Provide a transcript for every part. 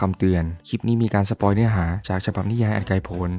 คำเตือน คลิปนี้มีการสปอยเนื้อหาจากฉบับนิยายอันไกลโพ้น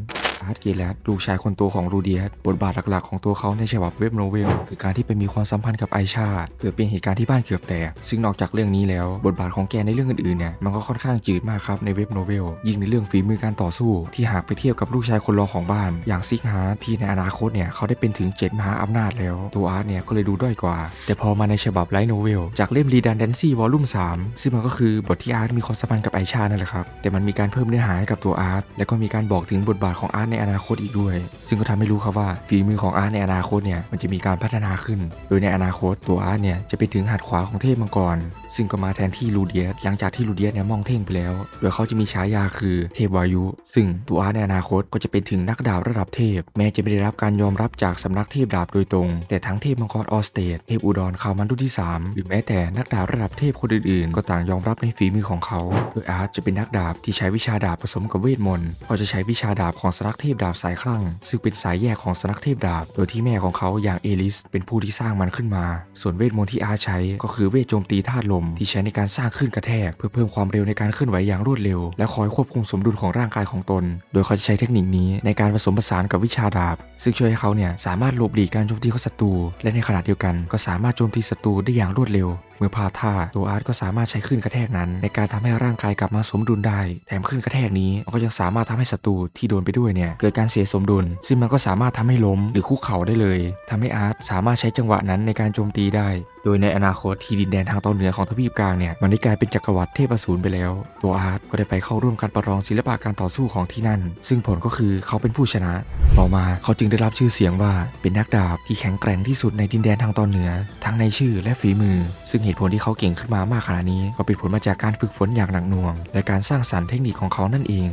อาร์ตเกลัดลูกชายคนโตของรูเดียสบทบาทหลักๆของตัวเขาในฉบับเว็บโนเวลคือการที่ไปมีความสัมพันธ์กับไอชาเกิดเป็นเหตุการณ์ที่บ้านเกือบแตกซึ่งนอกจากเรื่องนี้แล้ว บทบาทของแกในเรื่องอื่นๆเนี่ยมันก็ค่อนข้างจืดมากครับในเว็บโนเวลยิ่งในเรื่องฝีมือการต่อสู้ ที่หากไปเทียบกับลูกชายคนรองของบ้าน อย่างซิกฮาร์ที่ในอนาคตเนี่ยเขาได้เป็นถึงเจ็ดมหาอำนาจแล้วตัวอาร์ตเนี่ยก็เลยดูด้อยกว่า แต่พอมาในฉบับไลท์โนเวลจากเล่ม Redundancy Volume 3ซึ่งมันก็คือบทที่อาร์ตมีความสัมพันธ์กับไอชานั่นแหละครับแต่มันมีการเพิ่มเนื้อหาให้กับตัวอาร์ตและก็มีการบอกถึงบทบาทของอาร์ตในอนาคตอีกด้วย ซึ่งก็ทำให้รู้ครับว่าฝีมือของอาร์ตในอนาคตเนี่ยมันจะมีการพัฒนาขึ้น โดยในอนาคตตัวอาร์ตเนี่ยจะไปถึงหัดขวาของเทพมังกร ซึ่งก็มาแทนที่ลูเดียสหลังจากที่ลูเดียสเนี่ยมองเท่งไปแล้ว โดยเขาจะมีฉายาคือเทพวายุ ซึ่งตัวอาร์ตในอนาคตก็จะเป็นถึงนักดาบระดับเทพ แม้จะไม่ได้รับการยอมรับจากสำนักเทพดาบโดยตรง แต่ทั้งเทพมังกรออสเตดเทพอุดรคาวมันรุ่นที่ 3 หรือแม้แต่นักดาบระดับเทพคนอื่นๆ ก็ต่างยอมรับในฝีมือของเขาโดยอาร์ตจะเป็นนักดาบที่ใช้วิชาดาบผสมกับเวทมนต์เขาจะใช้วิชาดาบของสำนักเทพดาบสายคลั่ง ซึ่งเป็นสายแยกของสนักเทพดาบ โดยที่แม่ของเขาอย่างเอลิส เป็นผู้ที่สร้างมันขึ้นมา ส่วนเวทมนต์ที่อาใช้ก็คือเวทโจมตีธาตุลมที่ใช้ในการสร้างคลื่นกระแทก เพื่อเพิ่มความเร็วในการเคลื่อนไหวอย่างรวดเร็ว และคอยควบคุมสมดุลของร่างกายของตน โดยเขาจะใช้เทคนิคนี้ในการผสมผสานกับวิชาดาบ ซึ่งช่วยให้เขาเนี่ยสามารถหลบหลีกการโจมตีของศัตรูและในขณะเดียวกัน ก็สามารถโจมตีศัตรูได้อย่างรวดเร็ว เมื่อพลาดท่าตัวอาร์ตก็สามารถใช้คลื่นกระแทกนั้น ในการทำให้ร่างกายกลับมาสมดุลได้ แถมคลื่นกระแทกนี้ก็ยังสามารถทำให้ศัตรูที่โดนไปด้วยเนี่ยเกิดการเสียสมดุล ซึ่งมันก็สามารถทำให้ล้มหรือคุกเข่าได้เลยทำให้อาร์ตสามารถใช้จังหวะนั้นในการโจมตีได้ โดยในอนาคตที่ดินแดนทางตอนเหนือของทวีปกลางเนี่ยมันได้กลายเป็นจักรวรรดิเทพอสูรไปแล้ว ตัวอาร์ตก็ได้ไปเข้าร่วมการประลองศิลปะการต่อสู้ของที่นั่น ซึ่งผลก็คือเขาเป็นผู้ชนะ ต่อมาเขาจึงได้รับชื่อเสียงว่าเป็นนักดาบที่แข็งแกร่งที่สุดในดินแดนทางตอนเหนือ ทั้งในชื่อและฝีมือ ซึ่งเหตุผลที่เขาเก่งขึ้นมามากขนาดนี้ ก็เป็นผลมาจากการฝึกฝนอย่างหนักหน่วง และการสร้างสรรค์เทคนิคของเขานั่นเอง